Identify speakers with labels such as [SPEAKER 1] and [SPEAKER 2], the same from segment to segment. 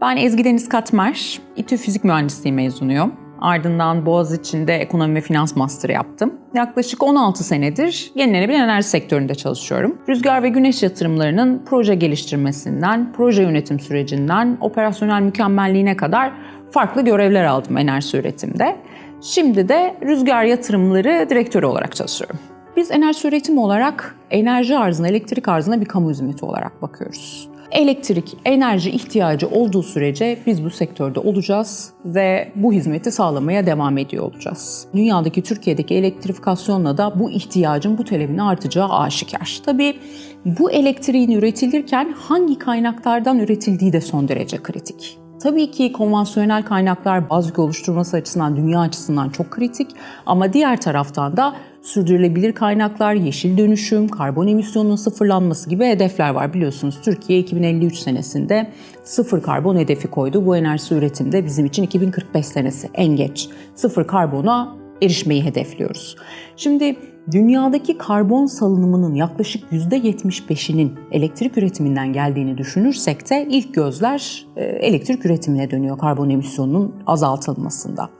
[SPEAKER 1] Ben Ezgi Deniz Katmer, İTÜ Fizik Mühendisliği mezunuyum. Ardından Boğaziçi'nde ekonomi ve finans master yaptım. Yaklaşık 16 senedir yenilenebilir enerji sektöründe çalışıyorum. Rüzgar ve güneş yatırımlarının proje geliştirmesinden, proje yönetim sürecinden, operasyonel mükemmelliğine kadar farklı görevler aldım enerji üretimde. Şimdi de rüzgar yatırımları direktörü olarak çalışıyorum. Biz enerji üretimi olarak enerji arzına, elektrik arzına bir kamu hizmeti olarak bakıyoruz. Elektrik, enerji ihtiyacı olduğu sürece biz bu sektörde olacağız ve bu hizmeti sağlamaya devam ediyor olacağız. Dünyadaki, Türkiye'deki elektrifikasyonla da bu ihtiyacın, bu talebin artacağı aşikar. Tabii bu elektriğin üretilirken hangi kaynaklardan üretildiği de son derece kritik. Tabii ki konvansiyonel kaynaklar baz yük oluşturması açısından, dünya açısından çok kritik ama diğer taraftan da sürdürülebilir kaynaklar, yeşil dönüşüm, karbon emisyonunun sıfırlanması gibi hedefler var. Biliyorsunuz Türkiye 2053 senesinde sıfır karbon hedefi koydu. Bu enerji üretimde bizim için 2045 senesi en geç sıfır karbona erişmeyi hedefliyoruz. Şimdi dünyadaki karbon salınımının yaklaşık %75'inin elektrik üretiminden geldiğini düşünürsek de ilk gözler e, elektrik üretimine dönüyor karbon emisyonunun azaltılmasında.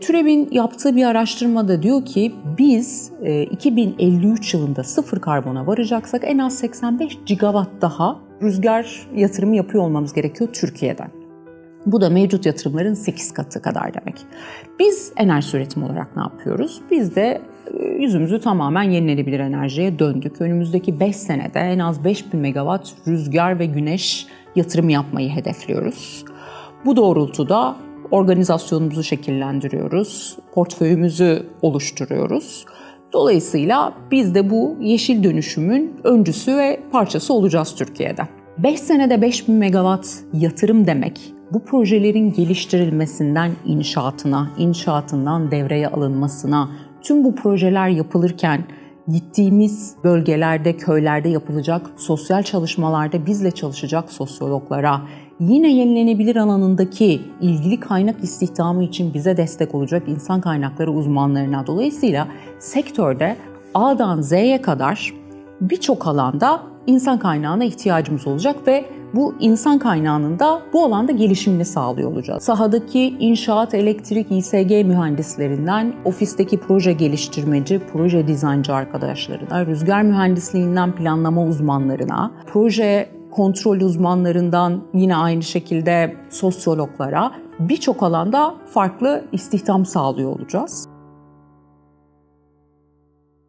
[SPEAKER 1] TÜREV'in yaptığı bir araştırmada diyor ki biz 2053 yılında sıfır karbona varacaksak en az 85 gigawatt daha rüzgar yatırımı yapıyor olmamız gerekiyor Türkiye'den. Bu da mevcut yatırımların 8 katı kadar demek. Biz enerji üretimi olarak ne yapıyoruz? Biz de yüzümüzü tamamen yenilenebilir enerjiye döndük. Önümüzdeki 5 senede en az 5000 megawatt rüzgar ve güneş yatırım yapmayı hedefliyoruz. Bu doğrultuda organizasyonumuzu şekillendiriyoruz, portföyümüzü oluşturuyoruz. Dolayısıyla biz de bu yeşil dönüşümün öncüsü ve parçası olacağız Türkiye'de. 5 senede 5000 megawatt yatırım demek, bu projelerin geliştirilmesinden inşaatına, inşaatından devreye alınmasına, tüm bu projeler yapılırken gittiğimiz bölgelerde, köylerde yapılacak sosyal çalışmalarda bizle çalışacak sosyologlara, yine yenilenebilir alanındaki ilgili kaynak istihdamı için bize destek olacak insan kaynakları uzmanlarına. Dolayısıyla sektörde A'dan Z'ye kadar birçok alanda insan kaynağına ihtiyacımız olacak ve bu insan kaynağının da bu alanda gelişimini sağlıyor olacağız. Sahadaki inşaat, elektrik, İSG mühendislerinden, ofisteki proje geliştirmeci, proje dizayncı arkadaşlarına, rüzgar mühendisliğinden planlama uzmanlarına, proje kontrol uzmanlarından yine aynı şekilde sosyologlara birçok alanda farklı istihdam sağlıyor olacağız.